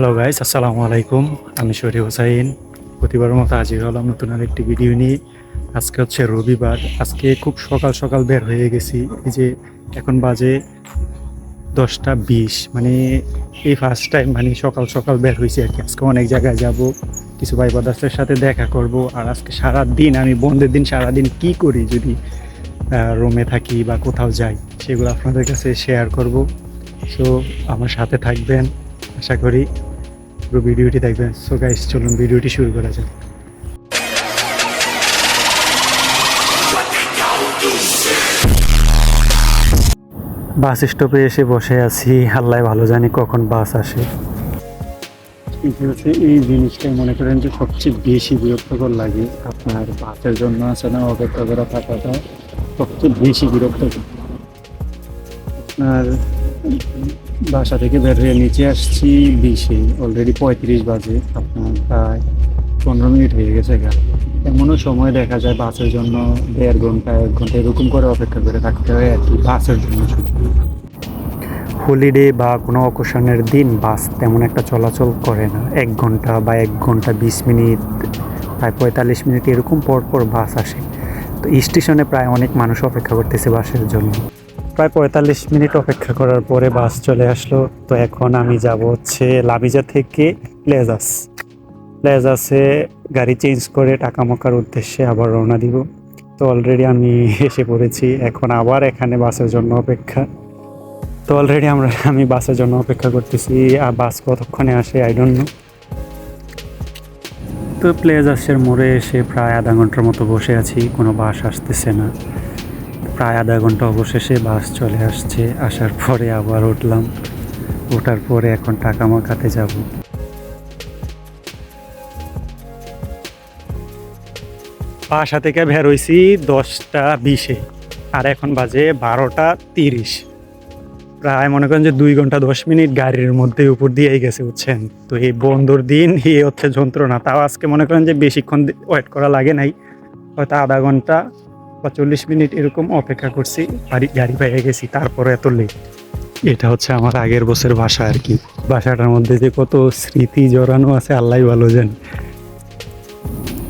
Hello guys আসসালামু আলাইকুম আমি শরী হোসাইন। প্রতিবারের মতো হাজির হলাম নতুন আরেকটি ভিডিও নিয়ে। আজকে হচ্ছে রবিবার। আজকে খুব সকাল সকাল বের হয়ে গেছি। এই যে এখন বাজে দশটা বিশ। মানে এই ফার্স্ট টাইম মানে সকাল সকাল বের হয়েছি আর কি। আজকে অনেক জায়গায় যাব, কিছু ভাই বাদাসের সাথে দেখা করব। আর আজকে সারা দিন আমি বন্ধের দিন সারা দিন কি করি যদি রুমে থাকি বা কোথাও যাই, সেগুলো আপনাদের কাছে শেয়ার করব। সো আমার সাথে থাকবেন। আশা করি পুরো ভিডিওটি দেখবেন। সো গাইস চলুন ভিডিওটি শুরু করা যাক। বাস স্টপে এসে বসে আছি। আল্লাহ ভালো জানি কখন বাস আসে। হচ্ছে এই জিনিসটাই মনে করেন যে সবচেয়ে বেশি বিরক্তকর লাগে আপনার বাসের জন্য আছে না, অপেক্ষা করা থাকাটা সবচেয়ে বেশি বিরক্তকর। আপনার বাসা থেকে বের হয়ে নিচে আসছি, বিশে অলরেডি পঁয়ত্রিশ বাজে, আপনার প্রায় পনেরো মিনিট হয়ে গেছে গা। এমনও সময় দেখা যায় বাসের জন্য দেড় ঘণ্টা, এক ঘণ্টা এরকম করে অপেক্ষা করে থাকতে হয় আর কি, বাসের জন্য হলিডে বা কোনো অকেশনের দিন বাস তেমন একটা চলাচল করে না। এক ঘণ্টা বা এক ঘণ্টা বিশ মিনিট, প্রায় পঁয়তাল্লিশ মিনিট এরকম পর পর বাস আসে। তো স্টেশনে প্রায় অনেক মানুষ অপেক্ষা করতেছে বাসের জন্য। প্রায় পঁয়তাল্লিশ মিনিট অপেক্ষা করার পরে বাস চলে আসলো। তো এখন আমি যাব হচ্ছে লামিজা থেকে প্লেজাস প্লেজাসে গাড়ি চেঞ্জ করে টাকা টাকামোকার উদ্দেশ্যে আবার রওনা দিব। তো অলরেডি আমি এসে পড়েছি, এখন আবার এখানে বাসের জন্য অপেক্ষা। তো অলরেডি আমরা, আমি বাসের জন্য অপেক্ষা করতেছি, আর বাস কতক্ষণে আসে আই ডোন্ট নো তো প্লেজাসের মোড়ে এসে প্রায় আধা ঘণ্টার মতো বসে আছি, কোনো বাস আসতেছে না। প্রায় আধা ঘণ্টা অবশেষে বাস চলে আসছে। আসার পরে আবার উঠলাম। ওঠার পরে এখন টাকা মাখাতে যাব। বাসা থেকে বের হয়েছি দশটা বিশে, আর এখন বাজে বারোটা তিরিশ। প্রায় মনে করেন যে দুই ঘণ্টা দশ মিনিট গাড়ির মধ্যে উপর দিয়েই গেছে, বুঝছেন? তো এই বন্ধুর দিন এ হচ্ছে যন্ত্রণা। তাও আজকে মনে করেন যে বেশিক্ষণ ওয়েট করা লাগে নাই। হয়তো আধা ঘণ্টা বা চল্লিশ মিনিট এরকম অপেক্ষা করছি, বাড়ি, গাড়ি পেয়ে গেছি, তারপরে এত লেট এটা হচ্ছে আমার আগের বছর বাসা আর কি। বাসাটার মধ্যে যে কত স্মৃতি জড়ানো আছে আল্লাহ ভালো জান।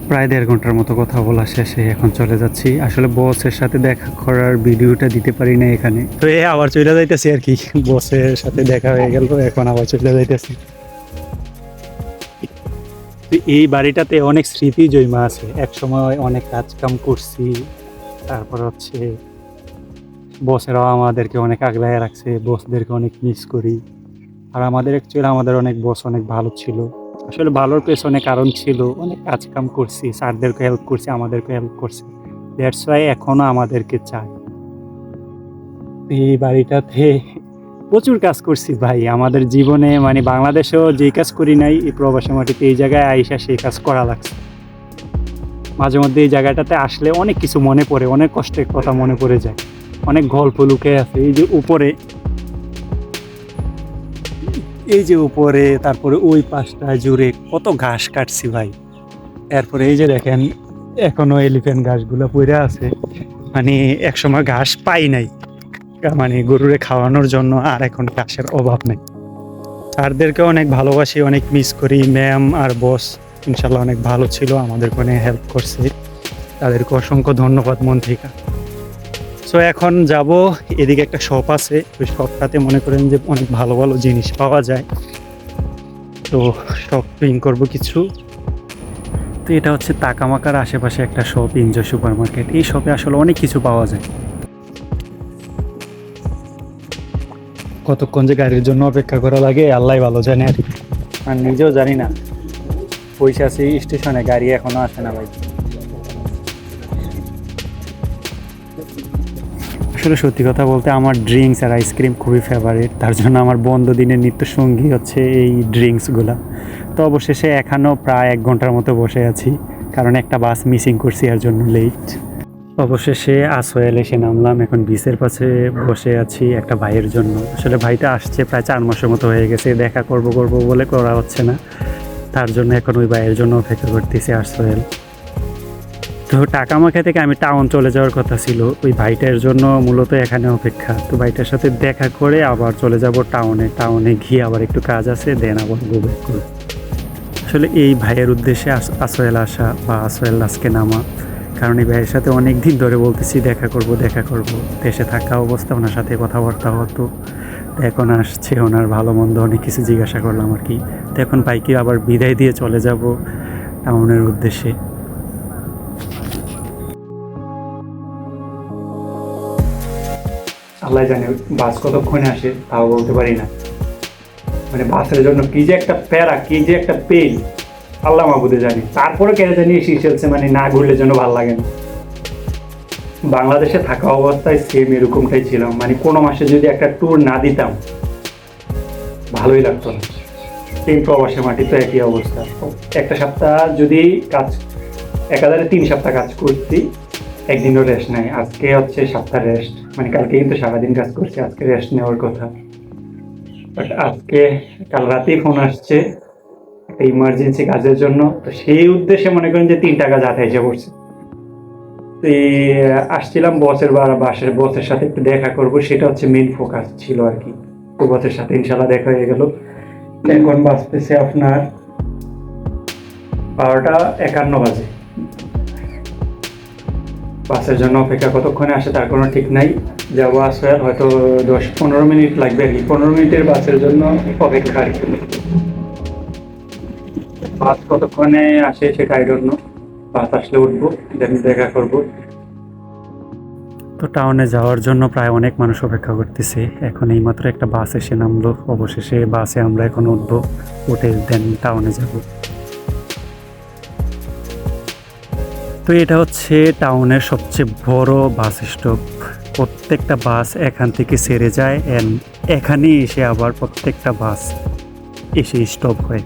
প্রায় দেড় ঘণ্টার মতো কথা বলা শেষে এখন চলে যাচ্ছি। আসলে বসের সাথে দেখা করার ভিডিওটা দিতে পারি না এখানে। তো এ আবার চলে যাইতেছি আর কি। বসের সাথে দেখা হয়ে গেল, এখন আবার চলে যাইতেছি। এই বাড়িটাতে অনেক স্মৃতি জৈমা আছে। এক সময় অনেক কাজ কাম করছি তারপর হচ্ছে বসেরাও আমাদেরকে অনেক আগলায় রাখছে, বসদেরকে অনেক মিস করি। আর আমাদের অ্যাকচুয়ালি আমাদের অনেক বস অনেক ভালো ছিল। আসলে ভালোর পেছনে কারণ ছিল, অনেক কাজ কাম করছি, স্যারদেরকে হেল্প করছি, আমাদেরকে হেল্প করছে। দ্যাটস ওয়াই এখনও আমাদেরকে চায়। এই বাড়িটাতে প্রচুর কাজ করছি ভাই। আমাদের জীবনে মানে বাংলাদেশেও যে কাজ করি নাই, এই প্রবাসী মাটিতে এই জায়গায় আইসা সেই কাজ করা লাগছে। মাঝে মধ্যে এই জায়গাটাতে আসলে অনেক কিছু মনে পড়ে, অনেক কষ্টের কথা মনে পড়ে যায়। অনেক গল্প লুকে আছে, এই যে উপরে। এই যে উপরে, তারপরে ওই পাশটা জুড়ে কত ঘাস কাটছি ভাই। এরপরে এই যে দেখেন, এখনও এলিফ্যান্ট ঘাসগুলো পড়ে আছে। মানে একসময় ঘাস পাই নাই। মানে গরুরে খাওয়ানোর জন্য আর এখন ঘাসের অভাব নেই। স্যারদেরকে অনেক ভালোবাসি, অনেক মিস করি, ম্যাম আর বস ইনশাল্লাহ অনেক ভালো ছিল আমাদের অনেক হেল্প করছে। তাদেরকে অসংখ্য ধন্যবাদ মন থেকে সো এখন যাব, এদিকে একটা শপ আছে। ওই শপটাতে মনে করেন যে অনেক ভালো ভালো জিনিস পাওয়া যায়। তো শপিং করব কিছু। তো, এটা হচ্ছে তাকামাকার আশেপাশে একটা শপ এনজয় সুপার মার্কেট এই শপে আসলে অনেক কিছু পাওয়া যায়। কতক্ষণ যে গাড়ির জন্য অপেক্ষা করা লাগে আল্লাহ ভালো জানে আর। আর নিজেও জানি না। আছি স্টেশনে গাড়ি এখনও আসে না ভাই। আসলে সত্যি কথা বলতে আমার ড্রিঙ্কস আর আইসক্রিম খুবই ফেভারিট তার জন্য আমার বন্ধ দিনের নিত্য সঙ্গী হচ্ছে এই ড্রিঙ্কসগুলো। তো অবশেষে এখানেও প্রায় এক ঘণ্টার মতো বসে আছি, কারণ একটা বাস মিসিং করছি, এর জন্য লেট অবশেষে আসোয়েল এসে নামলাম, এখন বিচের পাশে বসে আছি একটা ভাইয়ের জন্য। আসলে ভাইটা আসছে প্রায় চার মাসের মতো হয়ে গেছে, দেখা করব করব বলে করা হচ্ছে না। তার জন্য এখন ওই ভাইয়ের জন্য অপেক্ষা করতেছি আসোয়েল তো টাকামাখা থেকে আমি টাউন চলে যাওয়ার কথা ছিল, ওই ভাইটার জন্য মূলত এখানে অপেক্ষা। তো ভাইটার সাথে দেখা করে আবার চলে যাব টাউনে টাউনে গিয়ে আবার একটু কাজ আছে দেন আবার গো ব্যাক করব আসলে এই ভাইয়ের উদ্দেশ্যে আস- আসোয়েল আসা বা আসোয়েল আজকে নামা, কারণ এই ভাইয়ের সাথে অনেক দিন ধরে বলতেছি, দেখা করব দেখা করব। দেশে থাকা অবস্থা, ওনার সাথে কথাবার্তা হতো। তো এখন আসছে, ওনার ভালো মন্দ অনেক কিছু জিজ্ঞাসা করলাম আর কি। তো এখন বাইকে আবার বিদায় দিয়ে চলে যাব টাউনের উদ্দেশ্যে। আল্লাহ জানে বাস কতক্ষণে আসে, তাও বলতে পারি না। মানে বাসের জন্য কি যে একটা প্যারা, কি যে একটা পেন আল্লাহ মাহবুদে জানি। তারপরে কেন জানি এসে চলছে মানে না ঘুরলে যেন ভালো লাগে না। বাংলাদেশে থাকা অবস্থায় সেম এরকমটাই ছিলাম। মানে কোনো মাসে যদি একটা ট্যুর না দিতাম, ভালোই লাগতো না। সেম প্রবাসে মাটি তো একই অবস্থা। একটা সপ্তাহ যদি কাজ, একাধারে তিন সপ্তাহ কাজ করছি, একদিনও রেস্ট নাই। আজকে হচ্ছে সপ্তাহ রেস্ট মানে কালকে কিন্তু সারাদিন কাজ করছি, আজকে রেস্ট নেওয়ার কথা। বাট আজকে, কাল রাতেই ফোন আসছে একটা ইমার্জেন্সি কাজের জন্য। তো সেই উদ্দেশ্যে মনে করেন যে তিন টাকা যাতে এসে পড়ছে। আসছিলাম বসের বা বাসের বসের সাথে একটু দেখা করব, সেটা হচ্ছে মেন ফোকাস ছিল আর কি। তো বসের সাথে ইনশাল্লাহ দেখা হয়ে গেল। এখন বাজতেছে আপনার বারোটা একান্ন বাজে। বাসের জন্য অপেক্ষা কতক্ষণে আসে তার কোনো ঠিক নাই। যাব আসবে হয়তো দশ পনেরো মিনিট লাগবে আর কি। পনেরো মিনিটের বাসের জন্য অপেক্ষা আর কি। বাস কতক্ষণে আসে সেটা আই বাস আসলে উঠবো দেখা করব। তো টাউনে যাওয়ার জন্য প্রায় অনেক মানুষ অপেক্ষা করতেছে। এখন এই মাত্র একটা বাস এসে নামলো। অবশেষে বাসে আমরা এখন উঠবো। উঠে দেন টাউনে যাব। তো এটা হচ্ছে টাউনের সবচেয়ে বড় বাস স্টপ। প্রত্যেকটা বাস এখান থেকে ছেড়ে যায় অ্যান্ড এখানেই এসে আবার প্রত্যেকটা বাস এসে স্টপ হয়।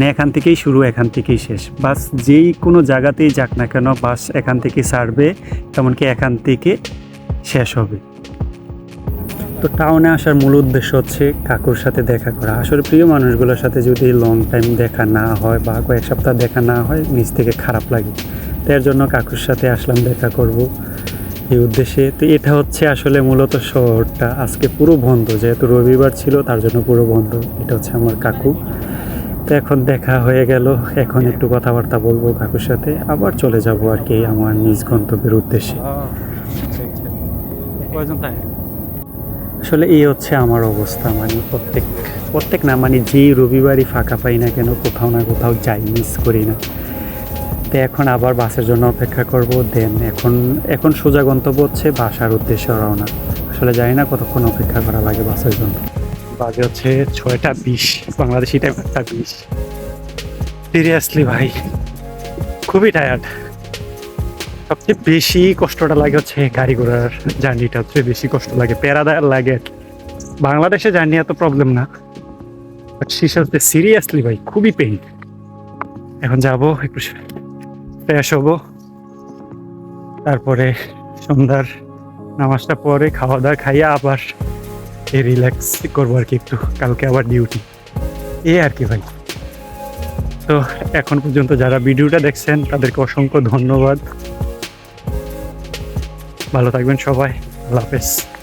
মানে এখান থেকেই শুরু, এখান থেকেই শেষ। বাস যেই কোনো জায়গাতেই যাক না কেন, বাস এখান থেকে ছাড়বে এমনকি এখান থেকে শেষ হবে। তো টাউনে আসার মূল উদ্দেশ্য হচ্ছে কাকুর সাথে দেখা করা। আসলে প্রিয় মানুষগুলোর সাথে যদি লং টাইম দেখা না হয় বা কয়েক সপ্তাহ দেখা না হয়, নিজ থেকে খারাপ লাগে। তো এর জন্য কাকুর সাথে আসলাম, দেখা করব এই উদ্দেশ্যে। তো এটা হচ্ছে আসলে মূলত শহরটা। আজকে পুরো বন্ধ, যেহেতু রবিবার ছিল, তার জন্য পুরো বন্ধ। এটা হচ্ছে আমার কাকু। তো এখন দেখা হয়ে গেল। এখন একটু কথাবার্তা বলব কাকুর সাথে। আবার চলে যাব আর কি আমার নিজ গন্তব্যের উদ্দেশ্যে। আসলে এই হচ্ছে আমার অবস্থা মানে প্রত্যেক প্রত্যেক না মানে যেই রবিবারই ফাঁকা পাই না কেন কোথাও না কোথাও যাই মিস করি না। তো এখন আবার বাসের জন্য অপেক্ষা করব দেন এখন এখন সোজা গন্তব্য হচ্ছে বাসার উদ্দেশ্যে রওনা। আসলে জানি না কতক্ষণ অপেক্ষা করা লাগে বাসের জন্য। বাজে হচ্ছে ছয়টা বিশ, বাংলাদেশি টাইম একটা বিশ। সিরিয়াসলি ভাই, খুবই টায়ার্ড সবচেয়ে বেশি কষ্টটা লাগে হচ্ছে গাড়ি ঘোড়ার জার্নিটা হচ্ছে বেশি কষ্ট লাগে প্যারাদার লাগে। বাংলাদেশে জার্নি এত প্রবলেম না। বাট হচ্ছে সিরিয়াসলি ভাই, খুবই পেইন এখন যাব, একটু ফ্রেশ হব। তারপরে সন্ধ্যার নামাজটা পরে খাওয়া দাওয়া খাইয়া আবার রিল্যাক্স করব আর কি একটু। কালকে আবার ডিউটি এ আর কি ভাই। তো এখন পর্যন্ত যারা ভিডিওটা দেখছেন, তাদেরকে অসংখ্য ধন্যবাদ। ভালো থাকবেন সবাই। আল্লাহ হাফেজ।